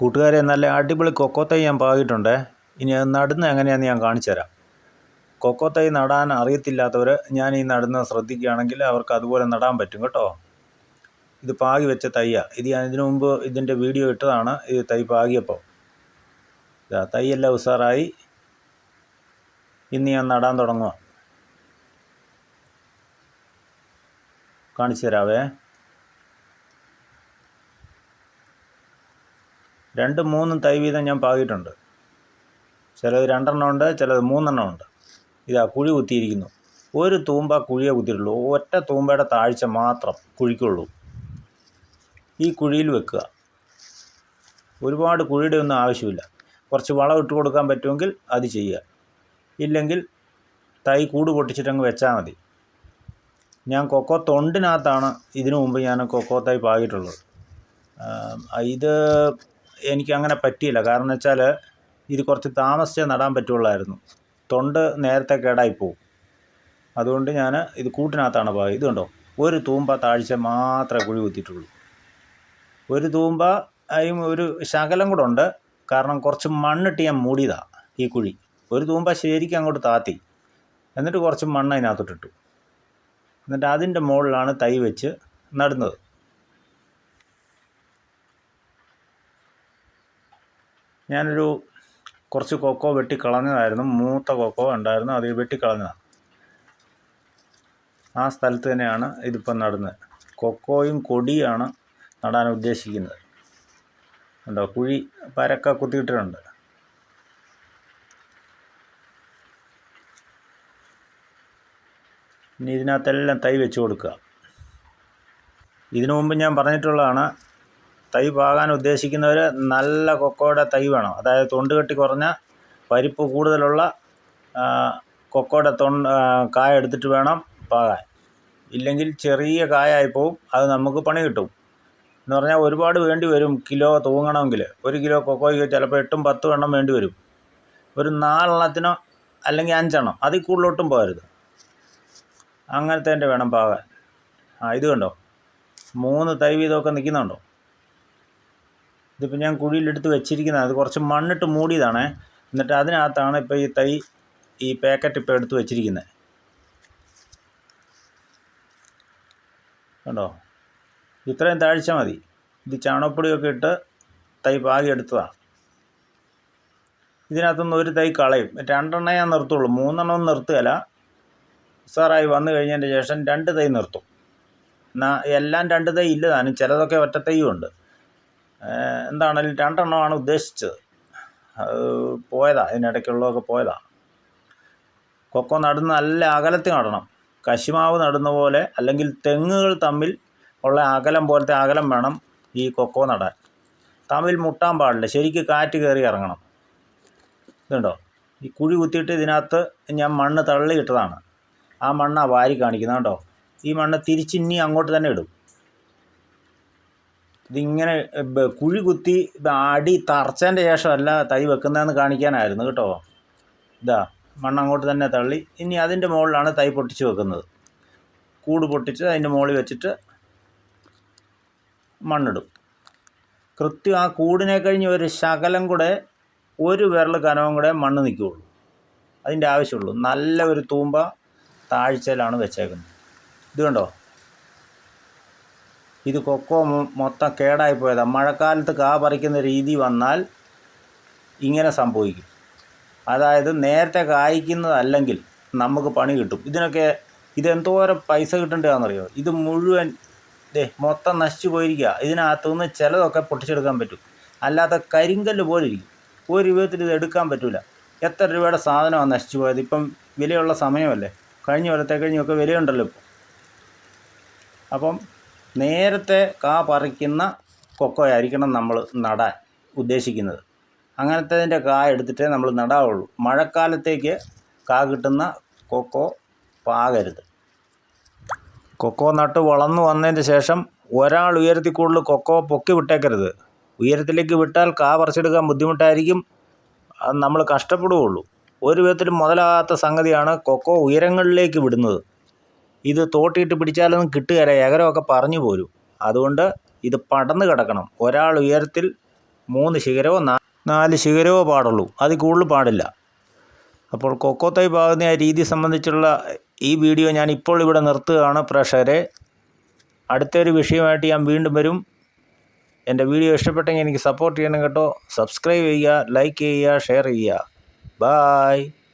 കൂട്ടുകാരെ നല്ല അടിപൊളി കൊക്കോ തൈ ഞാൻ പാകിയിട്ടുണ്ട്. ഇനി അത് നടുന്നത് എങ്ങനെയാണെന്ന് ഞാൻ കാണിച്ചു തരാം. കൊക്കോ തൈ നടാൻ അറിയത്തില്ലാത്തവർ ഞാൻ ഈ നടുന്നത് ശ്രദ്ധിക്കുകയാണെങ്കിൽ അവർക്ക് അതുപോലെ നടാൻ പറ്റും കേട്ടോ. ഇത് പാകി വെച്ച തൈയാണ് ഇത് ഞാൻ ഇതിനു മുമ്പ് ഇതിന്റെ വീഡിയോ ഇട്ടതാണ്. ഇത് തൈ പാകിയപ്പോൾ. ഇതാ തൈയെല്ലാം ഉഷാറായി ഇന്ന് ഞാൻ നടാൻ തുടങ്ങുക കാണിച്ചു തരാവേ. രണ്ടും മൂന്നും തൈ വീതം ഞാൻ പാകിയിട്ടുണ്ട്. ചിലത് രണ്ടെണ്ണം ഉണ്ട് ചിലത് മൂന്നെണ്ണം ഉണ്ട്. ഇതാ കുഴി കുത്തിയിരിക്കുന്നു. ഒരു തൂമ്പ കുഴിയെ കുത്തിയിട്ടുള്ളൂ. ഒറ്റ തൂമ്പയുടെ താഴ്ച മാത്രം കുഴിക്കുള്ളൂ. ഈ കുഴിയിൽ വെക്കുക. ഒരുപാട് കുഴിയുടെ ഒന്നും ആവശ്യമില്ല. കുറച്ച് വളം ഇട്ട് കൊടുക്കാൻ പറ്റുമെങ്കിൽ അത് ചെയ്യുക. ഇല്ലെങ്കിൽ തൈ കൂട് പൊട്ടിച്ചിട്ടങ്ങ് വെച്ചാൽ മതി. ഞാൻ കൊക്കോ തൊണ്ടിനകത്താണ് ഇതിനു മുമ്പ് ഞാൻ കൊക്കോ തൈ പാകിയിട്ടുള്ളത്. ഇത് എനിക്ക് അങ്ങനെ പറ്റിയില്ല. കാരണം വെച്ചാൽ ഇത് കുറച്ച് താമസിച്ചേ നടാൻ പറ്റുള്ളായിരുന്നു. തൊണ്ട് നേരത്തെ കേടായി പോകും അതുകൊണ്ട് ഞാൻ ഇത് കൂട്ടിനകത്താണ് പോയത്. ഇത് കണ്ടോ? ഒരു തൂമ്പ താഴ്ച മാത്രമേ കുഴി കുത്തിയിട്ടുള്ളൂ. ഒരു തൂമ്പ അതിന് ഒരു ശകലം കൂടെ ഉണ്ട്. കാരണം കുറച്ച് മണ്ണിട്ട് ഞാൻ മൂടിയതാണ് ഈ കുഴി. ഒരു തൂമ്പ ശരിക്കും അങ്ങോട്ട് താത്തി. എന്നിട്ട് കുറച്ച് മണ്ണ് അതിനകത്തോട്ടിട്ടു എന്നിട്ട് അതിന്റെ മുകളിലാണ് തൈ വെച്ച് നടുന്നത്. ഞാനൊരു കുറച്ച് കൊക്കോ വെട്ടിക്കളഞ്ഞതായിരുന്നു മൂത്ത കൊക്കോ ഉണ്ടായിരുന്നു. അത് വെട്ടിക്കളഞ്ഞതാണ് ആ സ്ഥലത്ത് തന്നെയാണ് ഇതിപ്പം നടുന്നത്. കൊക്കോയും കൊടിയാണ് നടാൻ ഉദ്ദേശിക്കുന്നത്. ഉണ്ടോ കുഴി പരക്ക കുത്തിയിട്ടിട്ടുണ്ട്. ഇനി ഇതിനകത്തെല്ലാം തൈ വെച്ച് കൊടുക്കുക. ഇതിനു മുമ്പ് ഞാൻ പറഞ്ഞിട്ടുള്ളതാണ് തൈ പാകാൻ ഉദ്ദേശിക്കുന്നവർ നല്ല കൊക്കോയുടെ തൈ വേണം. അതായത് തൊണ്ട് കെട്ടി കുറഞ്ഞ പരിപ്പ് കൂടുതലുള്ള കൊക്കോയുടെ തൊണ്ട് കായ എടുത്തിട്ട് വേണം പാകാൻ. ഇല്ലെങ്കിൽ ചെറിയ കായായി പോവും അത് നമുക്ക് പണി കിട്ടും. എന്ന് പറഞ്ഞാൽ ഒരുപാട് വേണ്ടി വരും കിലോ തൂങ്ങണമെങ്കിൽ. ഒരു കിലോ കൊക്കോയ്ക്ക് ചിലപ്പോൾ എട്ടും പത്തും എണ്ണം വേണ്ടി വരും. ഒരു നാലെണ്ണത്തിനോ അല്ലെങ്കിൽ അഞ്ചെണ്ണം അതിൽ കൂടുതലോട്ടും പോകരുത്. അങ്ങനത്തെ വേണം പാകാൻ. ആ ഇത് കണ്ടോ? മൂന്ന് തൈ വീതമൊക്കെ നിൽക്കുന്നുണ്ടോ? ഇതിപ്പോൾ ഞാൻ കുഴിയിലെടുത്ത് വെച്ചിരിക്കുന്നത്. അത് കുറച്ച് മണ്ണിട്ട് മൂടിയതാണ്. എന്നിട്ട് അതിനകത്താണ് ഇപ്പോൾ ഈ തൈ ഈ പാക്കറ്റ് ഇപ്പോൾ എടുത്ത് വെച്ചിരിക്കുന്നത് കണ്ടോ? ഇത്രയും താഴ്ച മതി. ഇത് ചാണകപ്പൊടിയൊക്കെ ഇട്ട് തൈ പാകി എടുത്തതാണ് ഇതിനകത്തുനിന്ന് ഒരു തൈ കളയും. രണ്ടെണ്ണേ ഞാൻ നിർത്തുള്ളൂ. മൂന്നെണ്ണം നിർത്തുകയില്ല. ഉസാറായി വന്നു കഴിഞ്ഞതിന്റെ ശേഷം രണ്ട് തൈ നിർത്തും. എന്നാൽ എല്ലാം രണ്ട് തൈ ഇല്ലതാണ് ചിലതൊക്കെ ഒറ്റ തൈയും ഉണ്ട് ഏഹ് എന്താണെങ്കിലും രണ്ടെണ്ണമാണ് ഉദ്ദേശിച്ചത്. അത് അതിനിടയ്ക്കുള്ളതൊക്കെ ഇതിനിടയ്ക്കുള്ളതൊക്കെ പോയതാ. കൊക്കോ നടുന്ന നല്ല അകലത്തിൽ നടണം. കശുമാവ് നടുന്ന പോലെ അല്ലെങ്കിൽ തെങ്ങുകൾ തമ്മിൽ ഉള്ള അകലം പോലത്തെ അകലം വേണം ഈ കൊക്കോ നടാൻ. തമ്മിൽ മുട്ടാൻ പാടില്ല ശരിക്ക് കാറ്റ് കയറി ഇറങ്ങണം. ഇതുണ്ടോ? ഈ കുഴി കുത്തിയിട്ട് ഇതിനകത്ത് ഞാൻ മണ്ണ് തള്ളിയിട്ടതാണ് ആ മണ്ണാണ് വാരി കാണിക്കുന്നത് കേട്ടോ ഈ മണ്ണ് തിരിച്ചിനി അങ്ങോട്ട് തന്നെ ഇടും. ഇതിങ്ങനെ കുഴി കുത്തി ഇത് അടി തറച്ചതിന്റെ ശേഷമല്ല തൈ വെക്കുന്നതെന്ന് കാണിക്കാനായിരുന്നു കേട്ടോ. ഇതാ മണ്ണ് അങ്ങോട്ട് തന്നെ തള്ളി. ഇനി അതിന്റെ മുകളിലാണ് തൈ പൊട്ടിച്ച് വെക്കുന്നത്. കൂട് പൊട്ടിച്ച് അതിന്റെ മുകളിൽ വെച്ചിട്ട് മണ്ണിടും. കൃത്യം ആ കൂടിനെ കഴിഞ്ഞ് ഒരു ശകലം കൂടെ ഒരു വിരൽ കനവും കൂടെ മണ്ണ് നിൽക്കുകയുള്ളൂ. അതിന്റെ ആവശ്യമുള്ളൂ. നല്ല ഒരു തൂമ്പ താഴ്ചയിലാണ് വെച്ചേക്കുന്നത്. ഇത് കണ്ടോ? ഇത് കൊക്കോ മൊത്തം കേടായി പോയതാണ് മഴക്കാലത്ത് കാ പറിക്കുന്ന രീതി വന്നാൽ ഇങ്ങനെ സംഭവിക്കും. അതായത് നേരത്തെ കായ്ക്കുന്നതല്ലെങ്കിൽ നമുക്ക് പണി കിട്ടും. ഇതിനൊക്കെ ഇതെന്തോരം പൈസ കിട്ടേണ്ടതാണെന്നറിയോ? ഇത് മുഴുവൻ ദേ മൊത്തം നശിച്ചു പോയിരിക്കുക ഇതിനകത്തു നിന്ന് ചിലതൊക്കെ പൊട്ടിച്ചെടുക്കാൻ പറ്റും. അല്ലാത്ത കരിങ്കല്ല് പോലെ ഇരിക്കും. ഒരു വിധത്തിൽ ഇത് എടുക്കാൻ പറ്റില്ല എത്ര രൂപയുടെ സാധനമാണ് നശിച്ചു പോയത്? ഇപ്പം വിലയുള്ള സമയമല്ലേ? കഴിഞ്ഞ കൊല്ലത്തെ കഴിഞ്ഞൊക്കെ വിലയുണ്ടല്ലോ ഇപ്പോൾ അപ്പം നേരത്തെ കാ പറിക്കുന്ന കൊക്കോയായിരിക്കണം നമ്മൾ നടാൻ ഉദ്ദേശിക്കുന്നത്. അങ്ങനത്തതിന്റെ കാ എടുത്തിട്ടേ നമ്മൾ നടാവുള്ളൂ. മഴക്കാലത്തേക്ക് കാ കിട്ടുന്ന കൊക്കോ പാകരുത്. കൊക്കോ നട്ട് വളർന്നു വന്നതിന് ശേഷം ഒരാൾ ഉയരത്തിൽ കൂടുതൽ കൊക്കോ പൊക്കി വിട്ടേക്കരുത്. ഉയരത്തിലേക്ക് വിട്ടാൽ കാ പറിച്ചെടുക്കാൻ ബുദ്ധിമുട്ടായിരിക്കും. നമ്മൾ കഷ്ടപ്പെടുകയുള്ളൂ. ഒരു വിധത്തിലും മുതലാകാത്ത സംഗതിയാണ് കൊക്കോ ഉയരങ്ങളിലേക്ക് വിടുന്നത്. ഇത് തോട്ടിയിട്ട് പിടിച്ചാലൊന്നും കിട്ടുകയില്ല എകരമൊക്കെ പറഞ്ഞു പോരും. അതുകൊണ്ട് ഇത് പടന്ന് കിടക്കണം. ഒരാൾ ഉയരത്തിൽ മൂന്ന് ശിഖരമോ നാല് ശിഖരമോ പാടുള്ളൂ. അതിൽ കൂടുതൽ പാടില്ല. അപ്പോൾ കൊക്കോ തൈ പാകുന്ന ആ രീതി സംബന്ധിച്ചുള്ള ഈ വീഡിയോ ഞാൻ ഇപ്പോൾ ഇവിടെ നിർത്തുകയാണ് പ്രേക്ഷകരെ. അടുത്തൊരു വിഷയമായിട്ട് ഞാൻ വീണ്ടും വരും. എന്റെ വീഡിയോ ഇഷ്ടപ്പെട്ടെങ്കിൽ എനിക്ക് സപ്പോർട്ട് ചെയ്യണം കേട്ടോ. സബ്സ്ക്രൈബ് ചെയ്യുക ലൈക്ക് ചെയ്യുക ഷെയർ ചെയ്യുക. ബായ്.